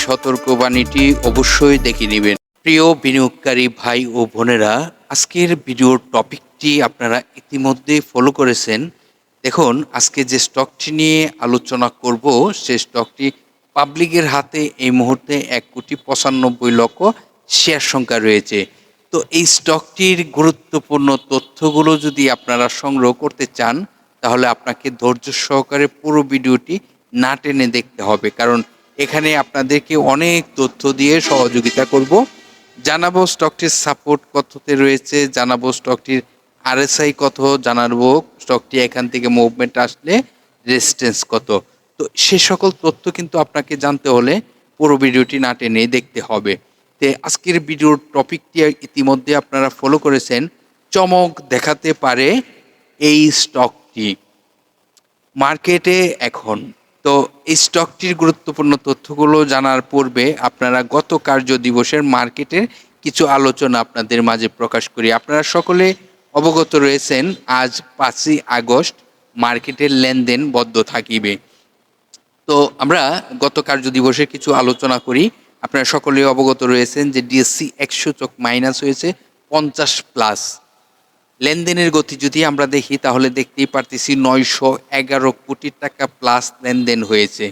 সতর্কবাণীটি অবশ্যই দেখে নেবেন। প্রিয় বিনিয়োগকারী ভাই ও বোনেরা, আজকের ভিডিওর টপিকটি আপনারা ইতিমধ্যে ফলো করেছেন। দেখুন, আজকে যে স্টকটি নিয়ে আলোচনা করব সে স্টকটি পাবলিকের হাতে এই মুহূর্তে এক কোটি পঁচানব্বই লক্ষ শেয়ার সংখ্যা রয়েছে। তো এই স্টকটির গুরুত্বপূর্ণ তথ্যগুলো যদি আপনারা সংগ্রহ করতে চান, তাহলে আপনাকে ধৈর্য সহকারে পুরো ভিডিওটি না টেনে দেখতে হবে। কারণ এখানে আপনাদেরকে অনেক তথ্য দিয়ে সহযোগিতা করব। জানাব স্টকটির সাপোর্ট কততে রয়েছে, জানাব স্টকটির আরএসআই কত, জানাব স্টকটি এখান থেকে মুভমেন্ট আসলে রেজিস্ট্যান্স কত। তো সে সকল তথ্য কিন্তু আপনাকে জানতে হলে পুরো ভিডিওটি না টেনে দেখতে হবে। তে আজকের ভিডিওর টপিকটি ইতিমধ্যে আপনারা ফলো করেছেন, চমক দেখাতে পারে এই স্টকটি। মার্কেটে এখন তো এই স্টকটির গুরুত্বপূর্ণ তথ্যগুলো জানার পূর্বে আপনারা গত কার্য দিবসের মার্কেটের কিছু আলোচনা আপনাদের মাঝে প্রকাশ করি। আপনারা সকলে অবগত রয়েছেন, আজ পাঁচই আগস্ট মার্কেটের লেনদেন বদ্ধ থাকিবে। তো আমরা গত কার্য দিবসের কিছু আলোচনা করি। আপনারা সকলে অবগত রয়েছেন যে ডিএসসি একশো চোখ মাইনাস হয়েছে, পঞ্চাশ প্লাস লেনদেনের গতি যদি আমরা দেখি, তাহলে দেখতেই পারতেছি নয়শো এগারো কোটি টাকা প্লাস লেনদেন হয়েছে।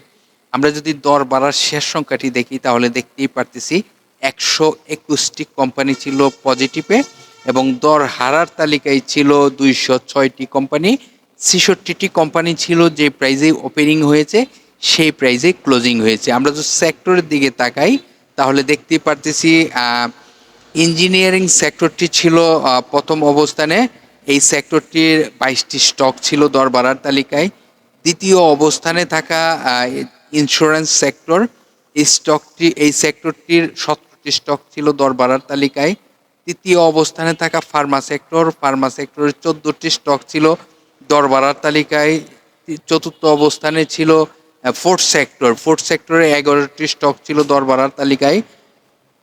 আমরা যদি দর বাড়ার শেষ সংখ্যাটি দেখি, তাহলে দেখতেই পারতেছি একশো একুশটি কোম্পানি ছিল পজিটিভে এবং দর হারার তালিকায় ছিল দুইশো ছয়টি কোম্পানি ছেষট্টিটি কোম্পানি ছিল যে প্রাইজে ওপেনিং হয়েছে, সেই প্রাইজে ক্লোজিং হয়েছে। আমরা যদি সেক্টরের দিকে তাকাই, তাহলে দেখতেই পারতেছি ইঞ্জিনিয়ারিং সেক্টরটি ছিল প্রথম অবস্থানে। এই সেক্টরটির বাইশটি স্টক ছিল দর বাড়ার তালিকায়। দ্বিতীয় অবস্থানে থাকা ইন্স্যুরেন্স সেক্টর এই স্টকটি, এই সেক্টরটির সতেরোটি স্টক ছিল দর বাড়ার তালিকায়। তৃতীয় অবস্থানে থাকা ফার্মা সেক্টর ফার্মা সেক্টরের চোদ্দোটি স্টক ছিল দর বাড়ার তালিকায়। চতুর্থ অবস্থানে ছিল ফোর্থ সেক্টর ফোর্থ সেক্টরে এগারোটি স্টক ছিল দর বাড়ার তালিকায়।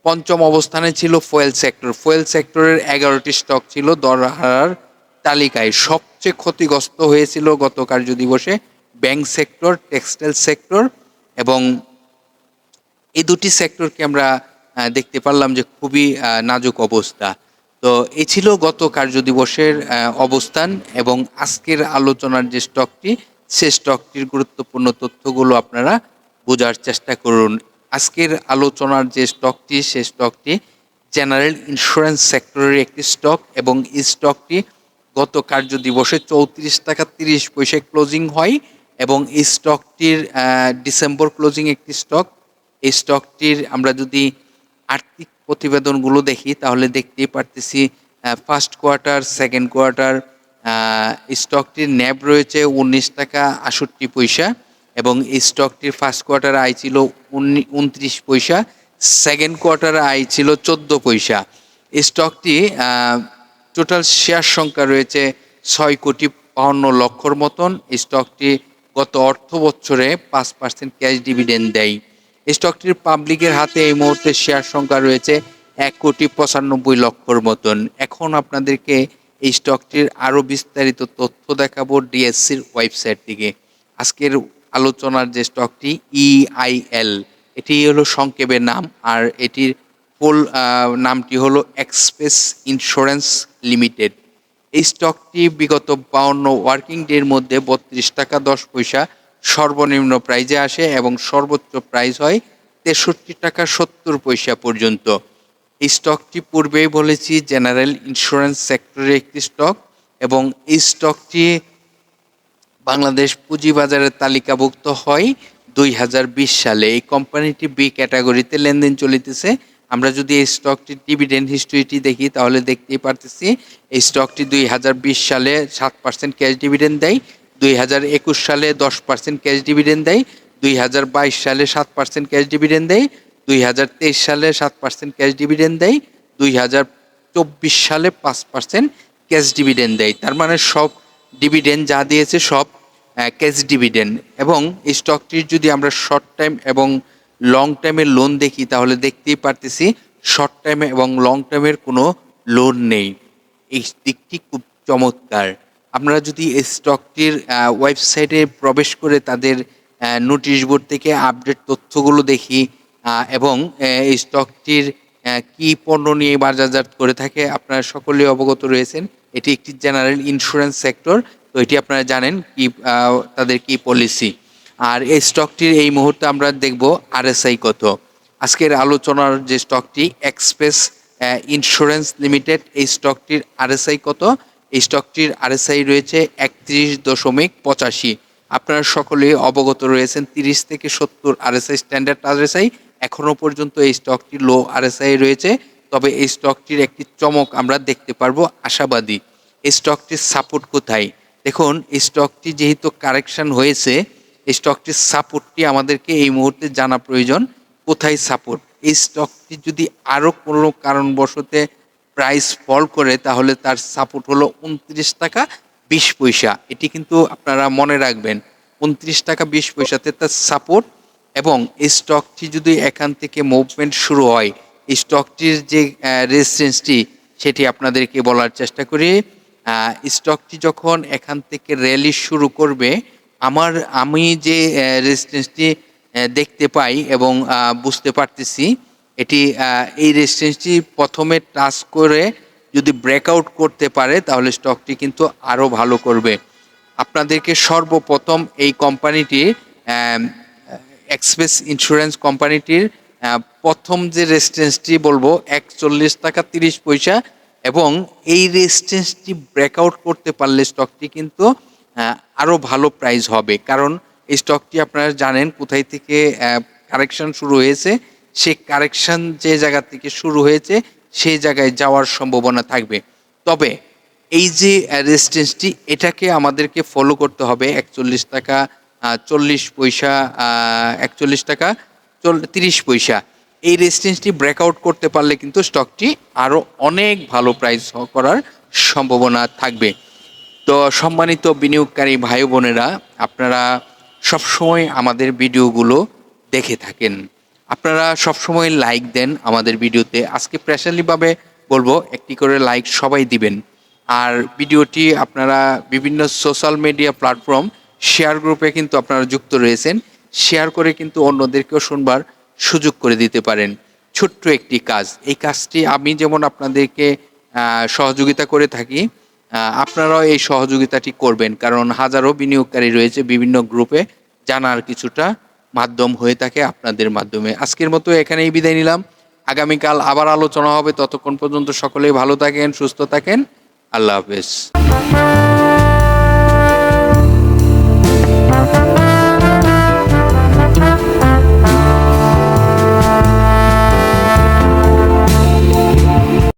পঞ্চম অবস্থানে ছিল ফুয়েল সেক্টর। ফুয়েল সেক্টরের এগারোটি স্টক ছিল দর হারার তালিকায়। সবচেয়ে ক্ষতিগ্রস্ত হয়েছিল গত কার্য দিবসে ব্যাংক সেক্টর, টেক্সটাইল সেক্টর এবং এই দুটি সেক্টরকে আমরা দেখতে পারলাম যে খুবই নাজুক অবস্থা। তো এ ছিল গত কার্য দিবসের অবস্থান এবং আজকের আলোচনার যে স্টকটি, সে স্টকটির গুরুত্বপূর্ণ তথ্যগুলো আপনারা বোঝার চেষ্টা করুন। আজকের আলোচনার যে স্টকটি সে স্টকটি জেনারেল ইন্স্যুরেন্স সেক্টরের একটি স্টক এবং এই স্টকটি গত কার্য দিবসে চৌত্রিশ টাকা তিরিশ পয়সায় ক্লোজিং হয় এবং এই স্টকটির ডিসেম্বর ক্লোজিং একটি স্টক এই স্টকটির আমরা যদি আর্থিক প্রতিবেদনগুলো দেখি, তাহলে দেখতেই পারতেছি ফার্স্ট কোয়ার্টার সেকেন্ড কোয়ার্টার স্টকটির ন্যাব রয়েছে উনিশ টাকা আষট্টি পয়সা। এবং এই স্টকটির ফার্স্ট কোয়ার্টার আয় ছিল উনত্রিশ পয়সা সেকেন্ড কোয়ার্টার আয় ছিল চোদ্দ পয়সা। এই স্টকটি টোটাল শেয়ার সংখ্যা রয়েছে ছয় কোটি বাহান্ন লক্ষর মতন। এই স্টকটি গত অর্থ বছরে পাঁচ পার্সেন্ট ক্যাশ ডিভিডেন্ড দেয়। এই স্টকটির পাবলিকের হাতে এই মুহূর্তে শেয়ার সংখ্যা রয়েছে এক কোটি পঁচানব্বই লক্ষর মতন। এখন আপনাদেরকে এই স্টকটির আরও বিস্তারিত তথ্য দেখাবো ডিএসসির ওয়েবসাইট থেকে। আজকের আলোচনার যে স্টকটি ইআইএল এটি হলো সংক্ষেপের নাম, আর এটির ফুল নামটি হলো এক্সপ্রেস ইন্স্যুরেন্স লিমিটেড এই স্টকটি বিগত বাউন্ন ওয়ার্কিং ডের মধ্যে বত্রিশ টাকা দশ পয়সা সর্বনিম্ন প্রাইজে আসে এবং সর্বোচ্চ প্রাইস হয় তেষট্টি টাকা সত্তর পয়সা পর্যন্ত। এই স্টকটি পূর্বেই বলেছি জেনারেল ইন্স্যুরেন্স সেক্টরের একটি স্টক এবং এই স্টকটি বাংলাদেশ পুঁজিবাজারের তালিকাভুক্ত হয় দুই হাজার বিশ সালে। এই কোম্পানিটি বি ক্যাটাগরিতে লেনদেন চলিতেছে। আমরা যদি এই স্টকটির ডিভিডেন্ড হিস্ট্রিটি দেখি, তাহলে দেখতেই পারতেছি এই স্টকটি দুই হাজার বিশ সালে সাত পার্সেন্ট ক্যাশ ডিভিডেন্ড দেয়, দুই হাজার একুশ সালে দশ পার্সেন্ট ক্যাশ ডিভিডেন্ড দেয়, দুই হাজার বাইশ সালে সাত পার্সেন্ট ক্যাশ ডিভিডেন্ড দেয়, দুই হাজার তেইশ সালে সাত পার্সেন্ট ক্যাশ ডিভিডেন্ড দেয়, দুই হাজার চব্বিশ সালে পাঁচ পার্সেন্ট ক্যাশ ডিভিডেন্ড দেয়। তার মানে সব ডিভিডেন্ড যা দিয়েছে সব ক্যাশ ডিভিডেন্ড এবং স্টকটির যদি আমরা শর্ট টাইম এবং লং টাইমের লোন দেখি, তাহলে দেখতেই পারতেছি শর্ট টাইমে এবং লং টাইমের কোনো লোন নেই। এই দিকটি খুব চমৎকার। আপনারা যদি এই স্টকটির ওয়েবসাইটে প্রবেশ করে তাদের নোটিশ বোর্ড থেকে আপডেট তথ্যগুলো দেখি এবং এই স্টকটির কি পণ্য নিয়ে বাজারজাত করে থাকে, আপনারা সকলেই অবগত রয়েছেন। এটি একটি জেনারেল ইন্স্যুরেন্স সেক্টর তো এটি আপনারা জানেন কি তাদের কি পলিসি আর এই স্টকটির এই মুহূর্তে আমরা দেখব আরএসআই কত। আজকের আলোচনার যে স্টকটি এক্সপ্রেস ইন্স্যুরেন্স লিমিটেড এই স্টকটির আরএসআই কত? এই স্টকটির আরএসআই রয়েছে একত্রিশ দশমিক পঁচাশি। আপনারা সকলে অবগত রয়েছেন, তিরিশ থেকে সত্তর আরএসআই স্ট্যান্ডার্ড আরএসআই এখনও পর্যন্ত এই স্টকটি লো আরএসআই রয়েছে। তবে এই স্টকটির একটি চমক আমরা দেখতে পারব, আশাবাদী। এই স্টকটির সাপোর্ট কোথায়? দেখুন স্টকটি যেহেতু কারেকশন হয়েছে স্টকটির সাপোর্টটি আমাদেরকে এই মুহূর্তে জানা প্রয়োজন, কোথায় সাপোর্ট এই স্টকটি যদি আরও কোনো কারণবশতে প্রাইস ফল করে, তাহলে তার সাপোর্ট হলো উনত্রিশ টাকা বিশ পয়সা। এটি কিন্তু আপনারা মনে রাখবেন, উনত্রিশ টাকা বিশ পয়সাতে তার সাপোর্ট এবং এই স্টকটি যদি এখান থেকে মুভমেন্ট শুরু হয়, এই স্টকটির যে রেজিস্ট্যান্সটি সেটি আপনাদেরকে বলার চেষ্টা করি। স্টকটি যখন এখান থেকে র্যালি শুরু করবে, আমার, আমি যে রেজিস্ট্যান্সটি দেখতে পাই এবং বুঝতে পারতেছি, এটি এই রেজিস্ট্যান্সটি প্রথমে টাচ করে যদি ব্রেকআউট করতে পারে, তাহলে স্টকটি কিন্তু আরও ভালো করবে। আপনাদেরকে সর্বপ্রথম এই কোম্পানিটির এক্সপ্রেস ইন্স্যুরেন্স কোম্পানিটির প্রথম যে রেজিস্ট্যান্সটি বলব, একচল্লিশ টাকা তিরিশ পয়সা এবং এই রেজিস্ট্যান্সটি ব্রেকআউট করতে পারলে স্টকটি কিন্তু আরও ভালো প্রাইস হবে। কারণ এই স্টকটি আপনারা জানেন কোথায় থেকে কারেকশন শুরু হয়েছে। সে কারেকশন যে জায়গা থেকে শুরু হয়েছে সেই জায়গায় যাওয়ার সম্ভাবনা থাকবে। তবে এই যে রেজিস্ট্যান্সটি এটাকে আমাদেরকে ফলো করতে হবে। একচল্লিশ টাকা চল্লিশ পয়সা একচল্লিশ টাকা তিরিশ পয়সা। এই রেজিস্ট্যান্সটি ব্রেকআউট করতে পারলে কিন্তু স্টকটি আরও অনেক ভালো প্রাইস করার সম্ভাবনা থাকবে। তো সম্মানিত বিনিয়োগকারী ভাই বোনেরা, আপনারা সবসময় আমাদের ভিডিওগুলো দেখে থাকেন। আপনারা সবসময় লাইক দেন আমাদের ভিডিওতে। আজকে স্পেশালিভাবে বলব, একটি করে লাইক সবাই দিবেন। আর ভিডিওটি আপনারা বিভিন্ন সোশ্যাল মিডিয়া প্ল্যাটফর্ম, শেয়ার গ্রুপে কিন্তু আপনারা যুক্ত রয়েছেন। শেয়ার করে কিন্তু অন্যদেরকেও শুনবার সুযোগ করে দিতে পারেন। ছোট্ট একটি কাজ। এই কাজটি আমি যেমন আপনাদেরকে সহযোগিতা করে থাকি আপনারাও এই সহযোগিতাটি করবেন। কারণ হাজারো বিনিয়োগকারী রয়েছে বিভিন্ন গ্রুপে। জানার কিছুটা মাধ্যম হয়ে থাকে আপনাদের মাধ্যমে। আজকের মতো এখানেই বিদায় নিলাম। আগামীকাল আবার আলোচনা হবে। ততক্ষণ পর্যন্ত সকলেই ভালো থাকেন, সুস্থ থাকেন। আল্লাহ হাফেজ।